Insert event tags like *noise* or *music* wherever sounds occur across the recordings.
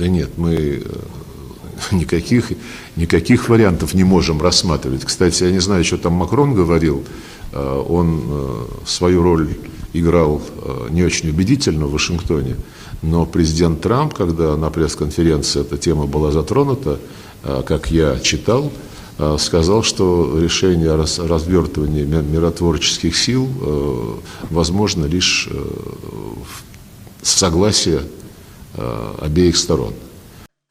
Да нет, мы э, *laughs* никаких, никаких вариантов не можем рассматривать. Кстати, я не знаю, что там Макрон говорил. Э, Он э, свою роль играл не очень убедительно в Вашингтоне. Но президент Трамп, когда на пресс-конференции эта тема была затронута, как я читал, сказал, что решение о раз- развертывании ми- миротворческих сил возможно лишь в- с согласия э, обеих сторон.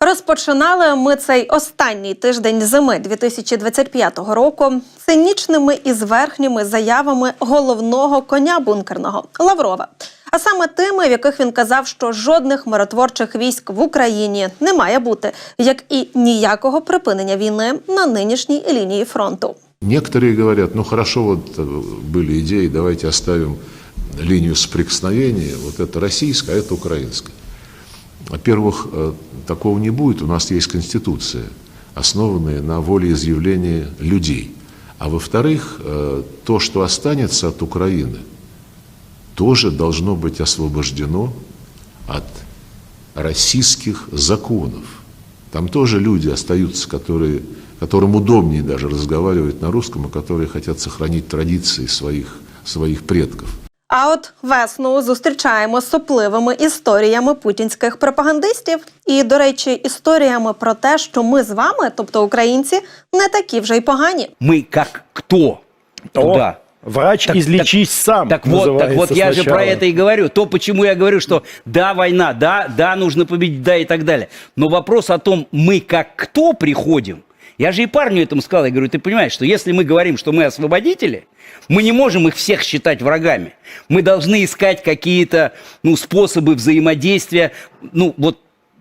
Розпочинали ми цей останній тиждень зими 2025 року цинічними і зверхніми заявами головного коня бункерного Лаврова. А саме тими, в яких він казав, що жодних миротворчих військ в Україні не має бути, як і ніякого припинення війни на нинішній лінії фронту. Некоторые говорят, ну хорошо, вот э, были идеи, давайте оставим линию соприкосновения, вот это российская, а это украинская. Во-первых, э, такого не будет, у нас есть Конституция, основанная на волеизъявлении людей. А во-вторых, э, то, что останется от Украины, тоже должно быть освобождено от российских законов. Там тоже люди остаются, которые, которым удобнее даже разговаривать на русском, и которые хотят сохранить традиции своих, своих предков. А от весну зустрічаємо з сопливими історіями путінських пропагандистів. І, до речі, історіями про те, що ми з вами, тобто українці, не такі вже й погані. Мы как кто? О, Туда. Врач, Так- излечись сам. Так вот, так вот, называется я же сначала. про это и говорю. То, почему я говорю, что да, война, да, да, нужно победить, да и так далее. Но вопрос о том, мы как кто приходим, я же и парню этому сказал, я говорю, ты понимаешь, что если мы говорим, что мы освободители, мы не можем их всех считать врагами. Мы должны искать какие-то ну, способы взаимодействия, ну вот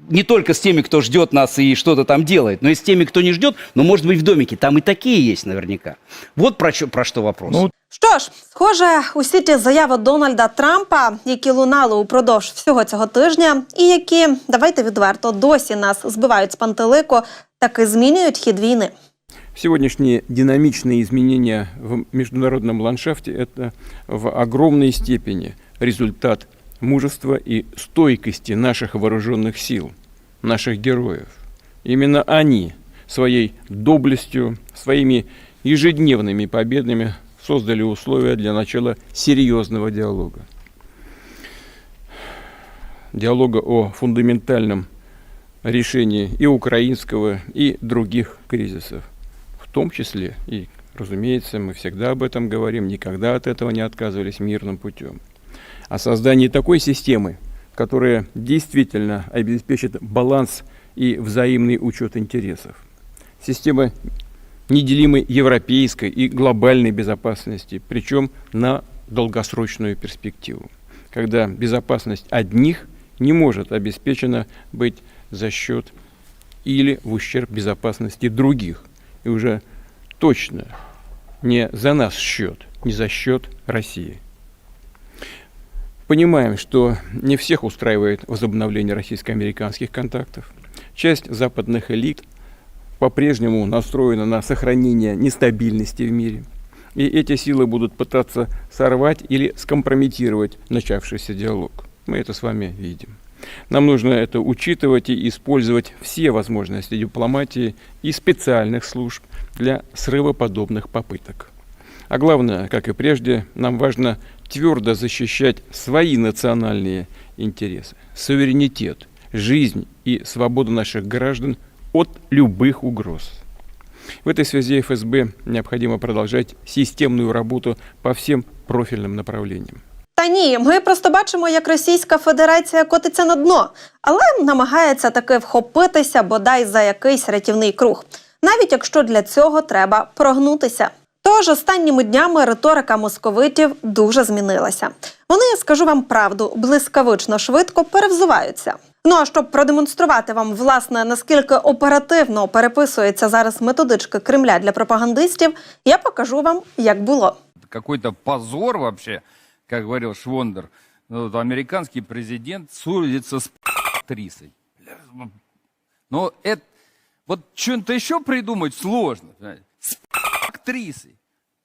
не только с теми, кто ждет нас и что-то там делает, но и с теми, кто не ждет, но может быть в домике. Там и такие есть наверняка. Вот про, чё- про что вопрос. Ну, Що ж, схоже, усі ті заяви Дональда Трампа, які лунали упродовж всього цього тижня, і які, давайте відверто, досі нас збивають з пантелику, таки змінюють хід війни. Сегодняшние динамичные изменения в международном ландшафте – это в огромной степени результат мужества и стойкости наших вооруженных сил, наших героев. Именно они своей доблестью, своими ежедневными победами создали условия для начала серьезного диалога. Диалога о фундаментальном решении и украинского, и других кризисов. В том числе, и, разумеется, мы всегда об этом говорим, никогда от этого не отказывались мирным путем. О создании такой системы, которая действительно обеспечит баланс и взаимный учет интересов. Система неделимой европейской и глобальной безопасности, причем на долгосрочную перспективу, когда безопасность одних не может обеспечена быть за счет или в ущерб безопасности других. И уже точно не за наш счет, не за счет России. Понимаем, что не всех устраивает возобновление российско-американских контактов. Часть западных элит по-прежнему настроена на сохранение нестабильности в мире. И эти силы будут пытаться сорвать или скомпрометировать начавшийся диалог. Мы это с вами видим. Нам нужно это учитывать и использовать все возможности дипломатии и специальных служб для срыва подобных попыток. А главное, как и прежде, нам важно твердо защищать свои национальные интересы, суверенитет, жизнь и свободу наших граждан от любых угроз. В этой связи ФСБ необходимо продолжать системную работу по всем профильным направлениям. Та ні, ми просто бачимо, як Російська Федерація котиться на дно, але намагається таки вхопитися бодай за якийсь рятівний круг, навіть якщо для цього треба прогнутися. Тож останніми днями риторика московитів дуже змінилася. Вони, скажу вам правду, блискавично швидко перевзуваються. Ну а щоб продемонструвати вам, власне, наскільки оперативно переписується зараз методички Кремля для пропагандистів, я покажу вам, як було. какой-то позор вообще, как говорил Швондер. Ну, американский президент судится с актрисой. Но это, вот что-то еще придумать сложно. С актрисой.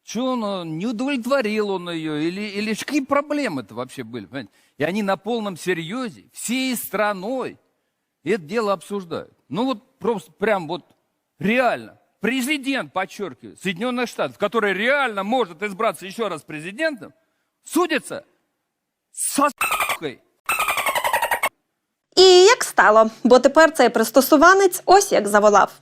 Что он, не удовлетворил он ее, или, или какие проблемы-то вообще были, понимаете? И они на полном серьезе, всей страной это дело обсуждают. Ну вот просто прям вот реально. Президент, подчеркиваю, Соединенных Штатов, который реально может избраться еще раз президентом, судится со с**кой. І як стало, бо тепер цей пристосуванець ось як заволав.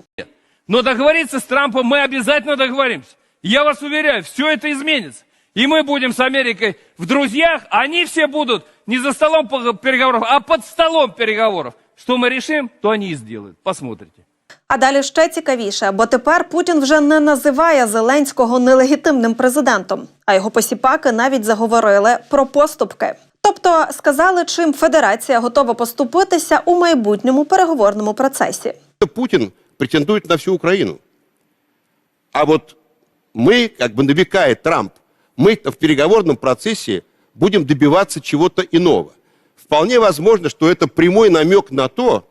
Но договориться с Трампом мы обязательно договоримся. Я вас уверяю, все это изменится. И мы будем с Америкой в друзьях, а они все будут не за столом пог- переговоров, а под столом переговоров. Что мы решим, то они и сделают. Посмотрите. А далі ще цікавіше, бо тепер Путін вже не називає Зеленського нелегітимним президентом, а його посіпаки навіть заговорили про поступки. Тобто сказали, чим федерація готова поступитися у майбутньому переговорному процесі. Путин претендует на всю Украину. А вот мы, как бы намекает Трамп, мы в переговорном процессе будем добиваться чего-то иного. Вполне возможно, что это прямой намек на то,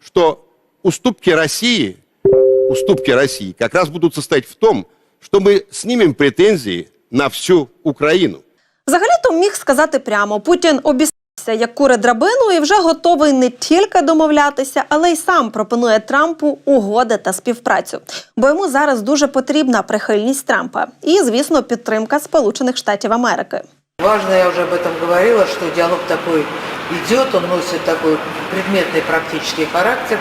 что уступки России, уступки России как раз будут состоять в том, что мы снимем претензии на всю Украину. Взагалі-то міг сказати прямо: Путін обіцявся як кури драбину і вже готовий не тільки домовлятися, але й сам пропонує Трампу угоди та співпрацю. Бо йому зараз дуже потрібна прихильність Трампа і, звісно, підтримка Сполучених Штатів Америки. Важно, я уже об этом говорила, что диалог такой идет, он носит такой предметный практический характер.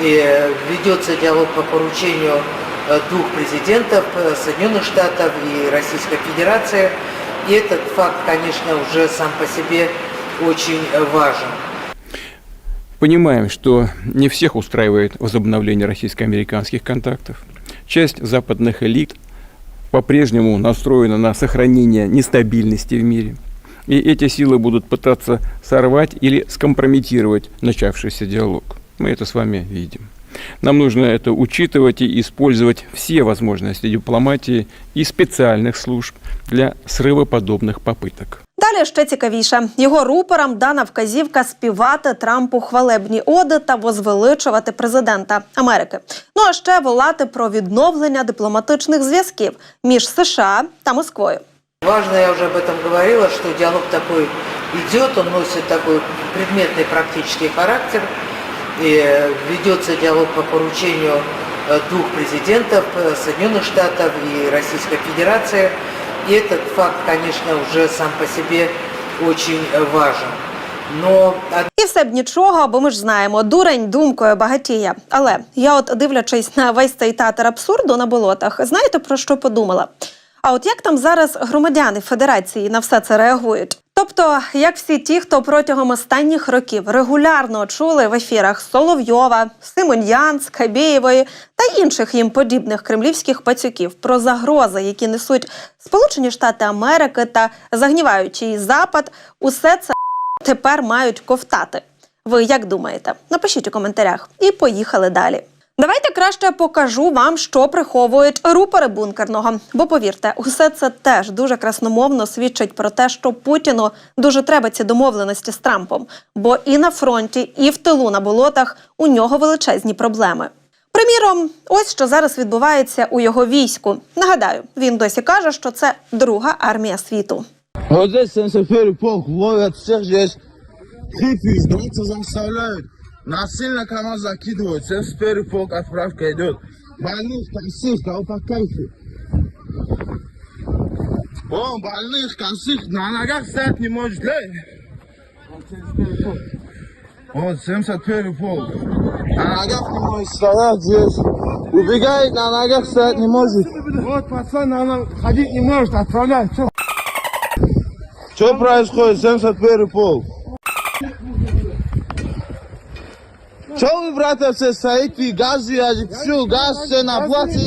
И э, ведется диалог по поручению э, двух президентов э, Соединенных Штатов и Российской Федерации. И этот факт, конечно, уже сам по себе очень важен. Понимаем, что не всех устраивает возобновление российско-американских контактов. Часть западных элит по-прежнему настроена на сохранение нестабильности в мире. И эти силы будут пытаться сорвать или скомпрометировать начавшийся диалог. Мы это с вами видим. Нам нужно это учитывать и использовать все возможности дипломатии и специальных служб для срыва подобных попыток. Далі ще цікавіше. Його рупорам дана вказівка співати Трампу хвалебні оди та возвеличувати президента Америки. Ну а ще волати про відновлення дипломатичних зв'язків між США та Москвою. Важно, я уже об этом говорила, что диалог такой идет, он носит такой предметный практический характер. И э, ведется диалог по поручению э, двух президентов э, Соединенных Штатов и Российской Федерации. И этот факт, конечно, уже сам по себе очень э, важен. Но І все б нічого, бо ми ж знаємо, дурень думкою багатіє. Але я, от дивлячись на весь цей театр абсурду на болотах, знаєте про що подумала? А от як там зараз громадяни Федерації на все це реагують? Тобто, як всі ті, хто протягом останніх років регулярно чули в ефірах Соловйова, Симоньян, Скабєєвої та інших їм подібних кремлівських пацюків про загрози, які несуть Сполучені Штати Америки та загніваючий Запад, усе це тепер мають ковтати. Ви як думаєте? Напишіть у коментарях і поїхали далі. Давайте краще покажу вам, що приховують рупори бункерного. Бо повірте, усе це теж дуже красномовно свідчить про те, що Путіну дуже треба ці домовленості з Трампом. Бо і на фронті, і в тилу на болотах у нього величезні проблеми. Приміром, ось що зараз відбувається у його війську. Нагадаю, він досі каже, що це друга армія світу. Вот здесь 71 полк ловят всех здесь. Хиппи, границы заставляют Насильно КамАЗ закидывают. 71 полк отправка идет. Больных, косых, кого по кайфу. О, больных, косых, на ногах стоять не может, глянь. Вот 71 полк. На ногах не может стоять здесь. Убегает, на ногах стоять не может. Вот пацан, она ходить не может, отправляй. Чё? Что происходит, 71 полк? Что вы, братья, все стоите, газ я все, газ все на плаце?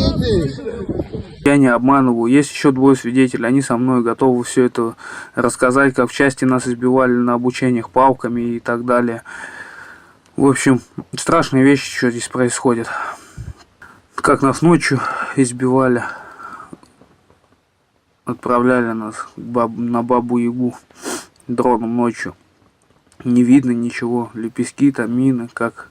Я не обманываю. Есть еще двое свидетелей. Они со мной готовы все это рассказать, как в части нас избивали на обучениях палками и так далее. В общем, страшные вещи, что здесь происходит. Как нас ночью избивали, отправляли нас баб- на Бабу-Ягу дроном ночью. Не видно ничего, лепестки, там мины, как...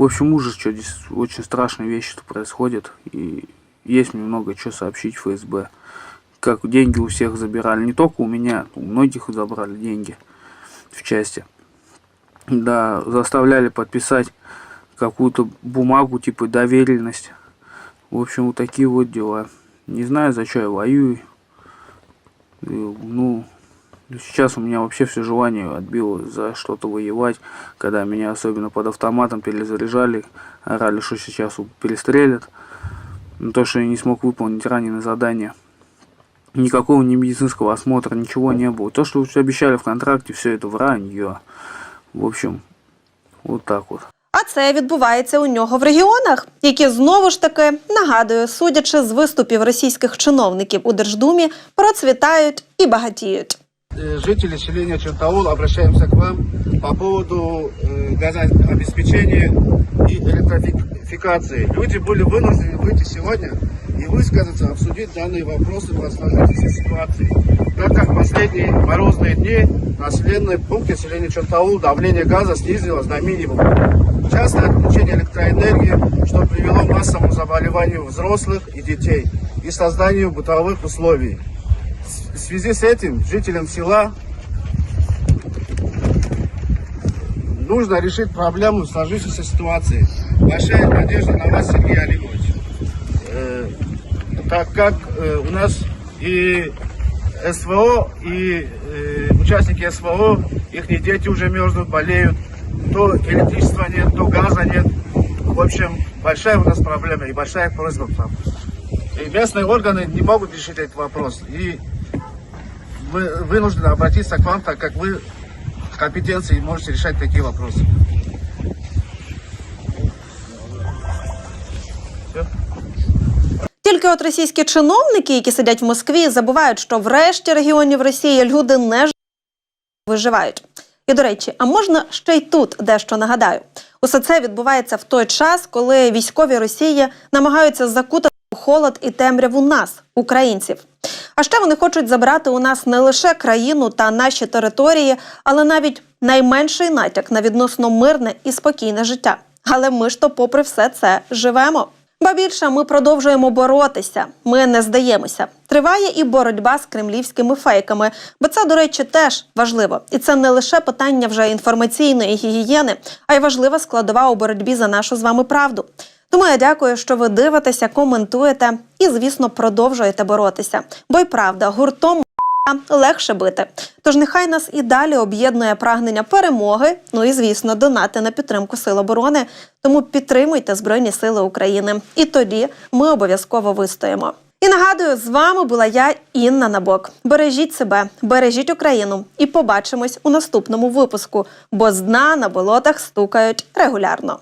В общем, ужас, что здесь очень страшные вещи что происходят. И есть мне много что сообщить ФСБ. Как деньги у всех забирали. Не только у меня, у многих забрали деньги в части. Да, заставляли подписать какую-то бумагу, типа доверенность. В общем, вот такие вот дела. Не знаю, за что я воюю. И, ну, сейчас у меня вообще все желание отбило за что-то воевать. Когда меня особенно под автоматом перезаряжали, орали, что сейчас перестрелят. Но то, что я не смог выполнить раненое задание. Никакого ни медицинского осмотра, ничего не было. То, что обещали в контракте, все это вранье. В общем, вот так вот. А це відбувається у нього в регіонах, які знову ж таки нагадую, судячи з виступів російських чиновників у Держдумі, процвітають і багатіють. Э, Жители селения Чертаул, обращаемся к вам по поводу э, газообеспечения и электрификации. Люди были вынуждены выйти сегодня и высказаться, обсудить данные вопросы по сложившейся ситуации. Так как в последние морозные дни в населенном пункте селения Чертаул давление газа снизилось до минимума. Частое отключение электроэнергии, что привело к массовому заболеванию взрослых и детей и созданию бытовых условий. В связи с этим жителям села нужно решить проблему сложившейся ситуации. Большая надежда на вас, Сергей Олегович. Э, так как э, у нас и СВО, и э, участники СВО, их дети уже мерзнут, болеют, то электричества нет, то газа нет. В общем, большая у нас проблема и большая просьба к. И местные органы не могут решить этот вопрос. И вы вынуждены обратиться к вам, так как вы в компетенции и можете решать такие вопросы. Тільки от російські чиновники, які сидять в Москві, забувають, що в решті регіонів Росії люди не ж- виживають. І до речі, а можна ще й тут дещо нагадаю. Усе це відбувається в той час, коли військові Росії намагаються закутати у холод і темряву нас, українців. А ще вони хочуть забрати у нас не лише країну та наші території, але навіть найменший натяк на відносно мирне і спокійне життя. Але ми ж то, попри все це, живемо. Ба більше ми продовжуємо боротися. Ми не здаємося. Триває і боротьба з кремлівськими фейками, бо це, до речі, теж важливо. І це не лише питання вже інформаційної гігієни, а й важлива складова у боротьбі за нашу з вами правду. Тому я дякую, що ви дивитеся, коментуєте і, звісно, продовжуєте боротися. Бо й правда, гуртом легше бити. Тож нехай нас і далі об'єднує прагнення перемоги. Ну і звісно, донати на підтримку сил оборони. Тому підтримуйте Збройні Сили України. І тоді ми обов'язково вистоїмо. І нагадую, з вами була я, Інна Набок. Бережіть себе, бережіть Україну і побачимось у наступному випуску, бо з дна на болотах стукають регулярно.